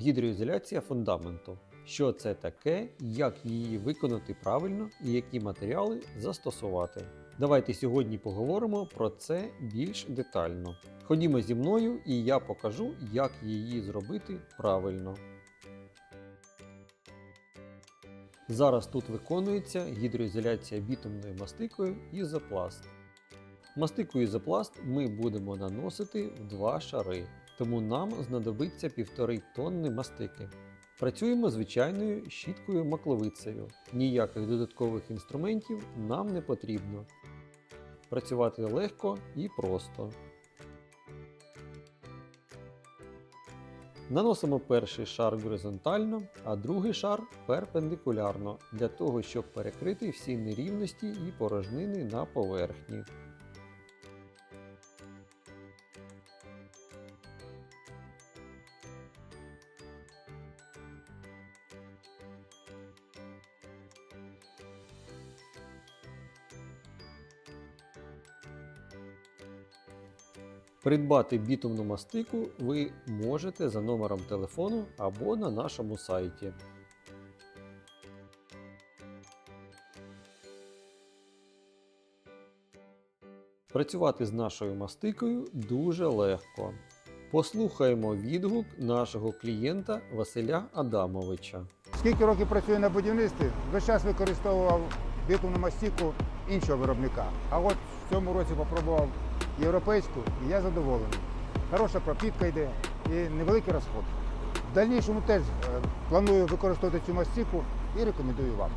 Гідроізоляція фундаменту. Що це таке, як її виконати правильно і які матеріали застосувати. Давайте сьогодні поговоримо про це більш детально. Ходімо зі мною і я покажу, як її зробити правильно. Зараз тут виконується гідроізоляція бітумною мастикою ізопласт. Мастику ізопласт ми будемо наносити в два шари, тому нам знадобиться 1,5 тонни мастики. Працюємо звичайною щіткою макловицею. Ніяких додаткових інструментів нам не потрібно. Працювати легко і просто. Наносимо перший шар горизонтально, а другий шар перпендикулярно для того, щоб перекрити всі нерівності і порожнини на поверхні. Придбати бітумну мастику ви можете за номером телефону або на нашому сайті. Працювати з нашою мастикою дуже легко. Послухаємо відгук нашого клієнта Василя Адамовича. Скільки років працюю на будівництві, весь час використовував бітумну мастику іншого виробника. А от в цьому році попробував європейську і я задоволений. Хороша пропітка йде і невеликий розход. В дальнішому теж е, планую використовувати цю мастику і рекомендую вам.